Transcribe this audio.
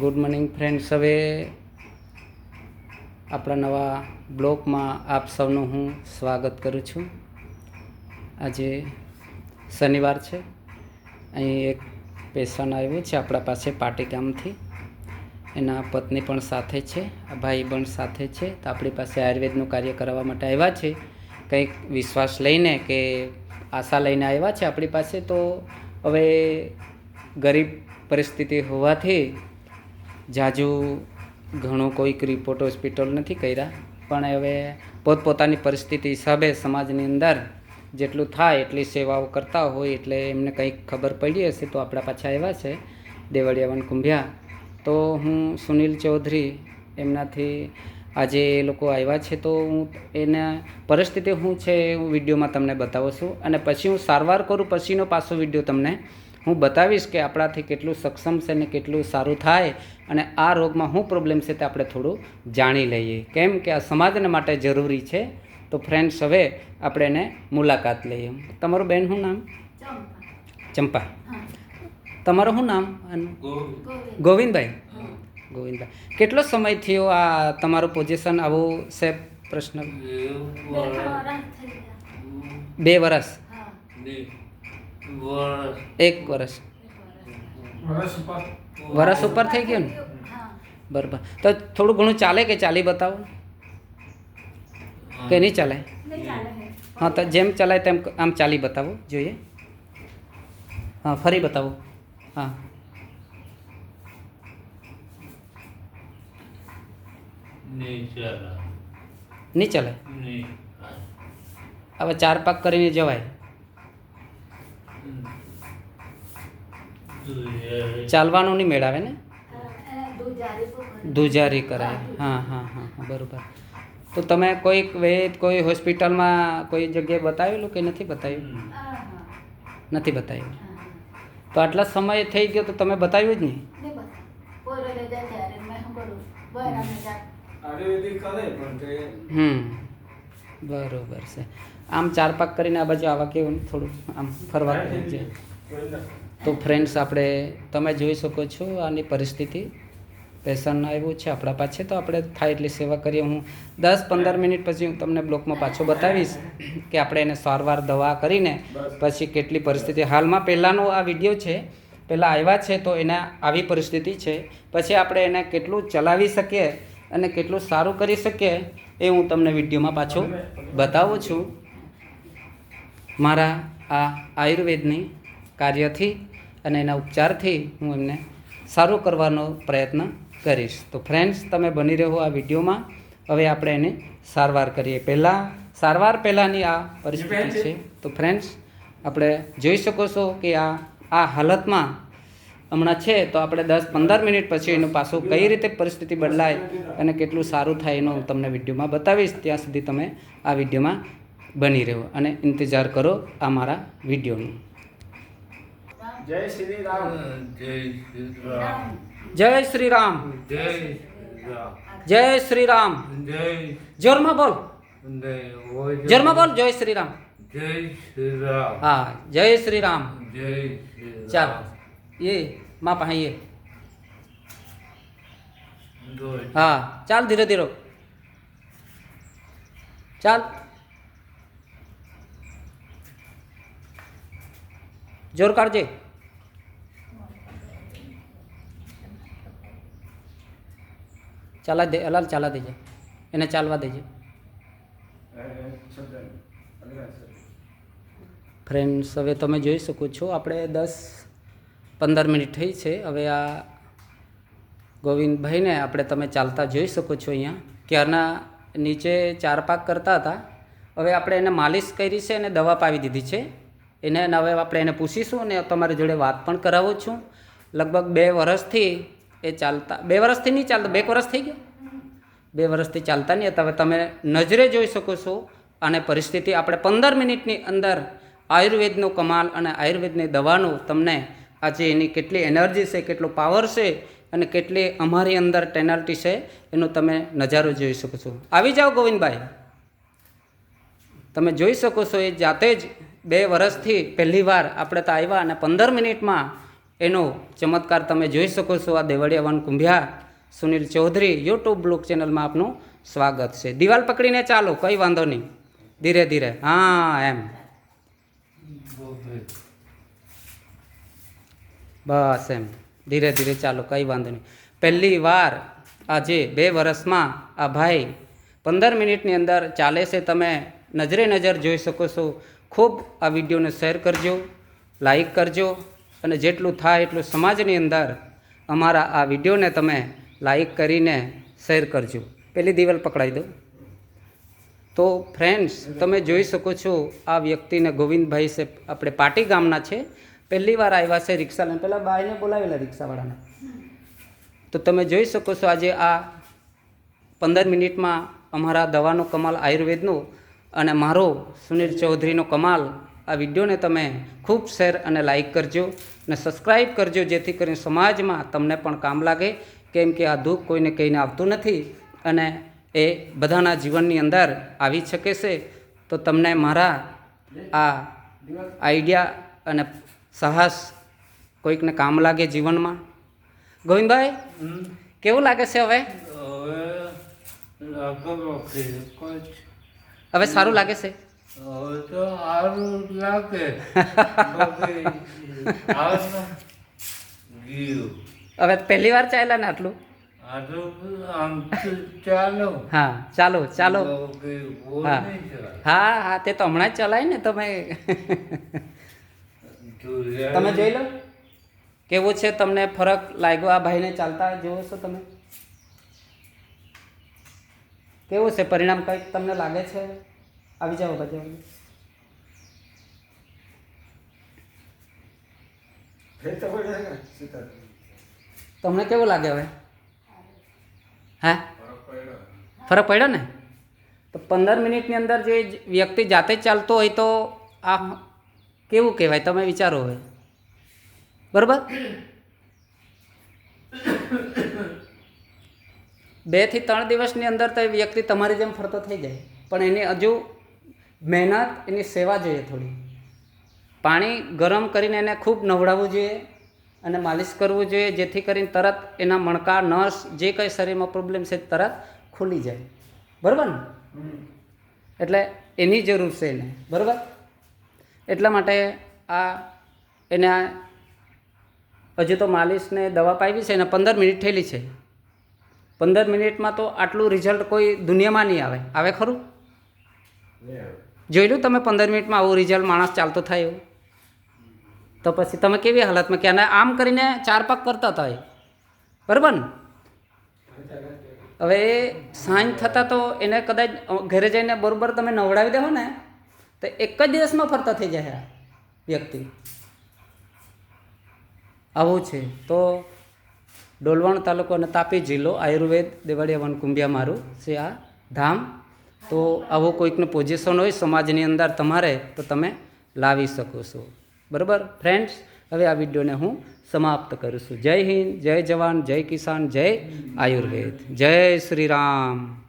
Good morning friends. હવે આપણા નવા બ્લોગમાં આપ સૌનું હું સ્વાગત કરું છું. આજે શનિવાર છે. અહીં એક પેશન આવ્યું છે આપણા પાસે પાટી ગામથી એના પત્ની પણ સાથે છે, ભાઈ પણ સાથે છે. તો આપણી પાસે આયુર્વેદનું કાર્ય કરવા માટે આવ્યા છે. કંઈક વિશ્વાસ લઈને કે આશા લઈને આવ્યા છે આપણી પાસે. તો હવે ગરીબ પરિસ્થિતિ હોવાથી જાજુ ઘણો કોઈક રિપોર્ટ હોસ્પિટલ નથી કર્યા, પણ હવે પોતપોતાની પરિસ્થિતિ હિસાબે સમાજની અંદર જેટલું થાય એટલી સેવાઓ કરતા હોય એટલે એમને કંઈક ખબર પડી હશે તો આપણા પાછા આવ્યા છે દેવળિયાવન કુંભિયા. તો હું સુનિલ ચૌધરી એમનાથી આજે એ લોકો આવ્યા છે તો હું એના પરિસ્થિતિ શું છે હું વિડીયોમાં તમને બતાવું છું અને પછી હું સારવાર કરું પછીનો પાછો વીડિયો તમને હું બતાવીશ કે આપણાથી કેટલું સક્ષમ છે ને કેટલું સારું થાય અને આ રોગમાં શું પ્રોબ્લેમ છે તે આપણે થોડું જાણી લઈએ. કેમ કે આ સમાજને માટે જરૂરી છે? તો ફ્રેન્ડ્સ હવે આપણે એને મુલાકાત લઈએ. તમારું બેન શું નામ? ચંપા. તમારું શું નામ? ગોવિંદભાઈ. ગોવિંદભાઈ. કેટલો સમય થયો આ તમારું પોઝિશન આવું છે પ્રશ્ન? બે વર્ષ. એક વર્ષ. વરસ ઉપર. થઈ ગયું ને? બરાબર. તો થોડું ઘણું ચાલે કે ચાલી બતાવો? કે નહીં ચાલે? હા. તો જેમ ચલાય તેમ આમ ચાલી બતાવો જોઈએ. હા ફરી બતાવો. હા. નહીં ચાલે. હવે ચાર પાક કરીને જવાય. ચાલવાનું નહીં મેળાવે ને? ધુજારી કરાય. હા હા હા હા બરોબર. તો તમે કોઈક વેદ કોઈ હોસ્પિટલમાં કોઈ જગ્યાએ બતાવેલું કે નથી બતાવ્યું? નથી બતાવ્યું. તો આટલા સમય થઈ ગયો તો તમે બતાવ્યું જ નહીં? હમ. બરોબર છે. આમ ચાર પાક કરીને આ બાજુ આવા કેવું થોડું આમ ફરવા છે. તો ફ્રેન્ડ્સ આપણે તમે જોઈ શકો છો આની પરિસ્થિતિ. પેશન્ટ આવ્યું છે આપણા પાસે તો આપણે થાય એટલી સેવા કરીએ. હું દસ પંદર મિનિટ પછી હું તમને બ્લોકમાં પાછો બતાવીશ કે આપણે એને સારવાર દવા કરીને પછી કેટલી પરિસ્થિતિ. હાલમાં પહેલાંનો આ વીડિયો છે, પહેલાં આવ્યા છે તો એના આવી પરિસ્થિતિ છે. પછી આપણે એને કેટલું ચલાવી શકીએ અને કેટલું સારું કરી શકીએ એ હું તમને વિડીયોમાં પાછો બતાવું છું. મારા આ આયુર્વેદની કાર્યથી અને એના ઉપચારથી હું એમને સારું કરવાનો પ્રયત્ન કરીશ. તો ફ્રેન્ડ્સ તમે બની રહો આ વિડીયોમાં. હવે આપણે એને સારવાર કરીએ. પહેલાં, સારવાર પહેલાંની આ પરિસ્થિતિ છે. તો ફ્રેન્ડ્સ આપણે જોઈ શકો છો કે આ આ હાલતમાં હમણાં છે, તો આપણે દસ પંદર મિનિટ પછી એનું પાછું કઈ રીતે પરિસ્થિતિ બદલાય અને કેટલું સારું થાય એનું તમને વિડીયોમાં બતાવીશ. ત્યાં સુધી તમે આ વિડીયોમાં બની રહો અને ઇંતજાર કરો આ મારા વિડીયોનું. जय श्री राम हम्म, जय श्री राम जय श्री राम जय। श्री राम ज़ोर में बोल ज़ोर में बोल जय श्री राम जय श्री राम हाँ जय श्री राम जय चल ये माँ पहा ये। हाँ चल धीरे धीरे। चल। ज़ोर कर जे। ચાલા દે, અલાલ ચાલા દેજે. એને ચાલવા દેજે. ફ્રેન્ડ્સ હવે તમે જોઈ શકો છો, આપણે દસ પંદર મિનિટ થઈ છે. હવે આ ગોવિંદભાઈને આપણે તમે ચાલતા જોઈ શકો છો અહીંયા. ક્યારના નીચે ચાર પાક કરતા હતા. હવે આપણે એને માલિશ કરી છે અને દવા પાવી દીધી છે. એને હવે આપણે એને પૂછીશું અને તમારી જોડે વાત પણ કરાવું છું. લગભગ બે વર્ષથી એ ચાલતા બે વર્ષથી નહીં ચાલતા, બે વર્ષ થઈ ગયા? બે વર્ષથી ચાલતા નહીં. હતા હવે તમે નજરે જોઈ શકો છો અને પરિસ્થિતિ આપણે પંદર મિનિટની અંદર આયુર્વેદનો કમાલ અને આયુર્વેદની દવાનો તમને આજે એની કેટલી એનર્જી છે, કેટલો પાવર છે અને કેટલી અમારી અંદર ટેનાલ્ટી છે એનો તમે નજારો જોઈ શકો છો. આવી જાઓ ગોવિંદભાઈ. તમે જોઈ શકો છો એ જાતે જ બે વર્ષથી પહેલી વાર આપણે તો આવ્યા અને પંદર મિનિટમાં એનો ચમત્કાર તમે જોઈ શકો છો આ દેવળિયા વન કુંભિયા સુનિલ ચૌધરી યુટ્યુબ બ્લોગ ચેનલમાં આપનું સ્વાગત છે. દિવાલ પકડીને ચાલો, કંઈ વાંધો નહીં. ધીરે ધીરે. હા, એમ. બસ એમ. ધીરે ધીરે ચાલો, કંઈ વાંધો નહીં. પહેલી વાર આજે બે વર્ષમાં આ ભાઈ પંદર મિનિટની અંદર ચાલે છે. તમે નજરે નજર જોઈ શકો છો. ખૂબ આ વિડીયોને શેર કરજો, લાઈક કરજો અને જેટલું થાય એટલું સમાજની અંદર અમારા આ વિડીયોને તમે લાઈક કરીને શેર કરજો. પેલી દિવાલ પકડાઈ દો. તો ફ્રેન્ડ્સ, તમે જોઈ શકો છો આ વ્યક્તિને ગોવિંદભાઈ છે આપણે પાટી ગામના છે. પહેલી વાર આવ્યા છે રિક્ષા લઈને પહેલાં બાઈને બોલાવેલા રિક્ષાવાળાને. તો તમે જોઈ શકો છો આજે આ પંદર મિનિટમાં અમારા દવાનો કમાલ આયુર્વેદનો અને મારો સુનિલ ચૌધરીનો કમાલ આ વિડીયોને તમે ખૂબ શેર અને લાઇક કરજો અને સબસ્ક્રાઈબ કરજો જેથી કરીને સમાજમાં તમને પણ કામ લાગે. કેમ કે આ દુઃખ કોઈને કહીને આવતું નથી અને એ બધાના જીવનની અંદર આવી શકે છે. તો તમને મારા આ આઈડિયા અને સાહસ કોઈકને કામ લાગે જીવનમાં? ગોવિંદભાઈ કેવું લાગે છે હવે? હવે સારું લાગે છે? હવે તો સારું લાગે. બાકી હાલમાં ગયું હવે પહેલી વાર ચાલ્યા ને આટલું? હા ચાલો ચાલો. હા. હા હા તે તો હમણાં જ ચલાય ને તમે. તમે જોઈ લો. કેવું છે તમને ફરક લાગ્યો? આ ભાઈને ચાલતા જોવો છો તમે? કેવું છે? પરિણામ કંઈક તમને લાગે છે? આવી જાઓ બધા. તમને કેવું લાગે હવે? હા? ફરક પડ્યો. ને? તો પંદર મિનિટની અંદર જે વ્યક્તિ જાતે જ ચાલતો હોય તો આ કેવું કહેવાય? તમે વિચારો હવે. બરાબર? બેથી ત્રણ દિવસની અંદર તો એ વ્યક્તિ તમારી જેમ ફરતો થઈ જાય. પણ એને હજુ મહેનત એની સેવા જોઈએ થોડી. પાણી ગરમ કરીને એને ખૂબ નવડાવવું જોઈએ અને માલિશ કરવું જોઈએ, જેથી કરીને તરત એના મણકા, નસ, જે કંઈ શરીરમાં પ્રોબ્લેમ છે, તરત ખુલી જાય. બરાબર ને? એટલે એની જરૂર છે એને. બરાબર? એટલા માટે આ એને હજુ તો માલિશને દવા પાવી છે એને પંદર મિનિટ થયેલી છે. પંદર મિનિટમાં તો આટલું રિઝલ્ટ કોઈ દુનિયામાં નહીં આવે. આવે ખરું? જોયેલું તમે પંદર મિનિટમાં આવું રિઝલ્ટ માણસ ચાલતો થાય તો પછી તમે કેવી હાલતમાં કે આમ કરીને ચાર પાક કરતા થાય બરાબર ને? હવે સાંજ થતાં તો એને કદાચ ઘરે જઈને બરોબર તમે નવડાવી દેવો ને, તો એક જ દિવસમાં ફરતા થઈ જાય વ્યક્તિ. આવું છે. તો ડોલવણ તાલુકો અને તાપી જિલ્લો આયુર્વેદ દેવાડિયા વનકુંભિયા મારું છે આ ધામ. તો આવો કોઈકનું પોઝિશન હોય સમાજની અંદર તમારે, તો તમે લાવી શકો છો. બરાબર? ફ્રેન્ડ્સ હવે આ વિડીયોને હું સમાપ્ત કરું છું. જય હિન્દ, જય જવાન, જય કિસાન, જય આયુર્વેદ. જય શ્રી રામ.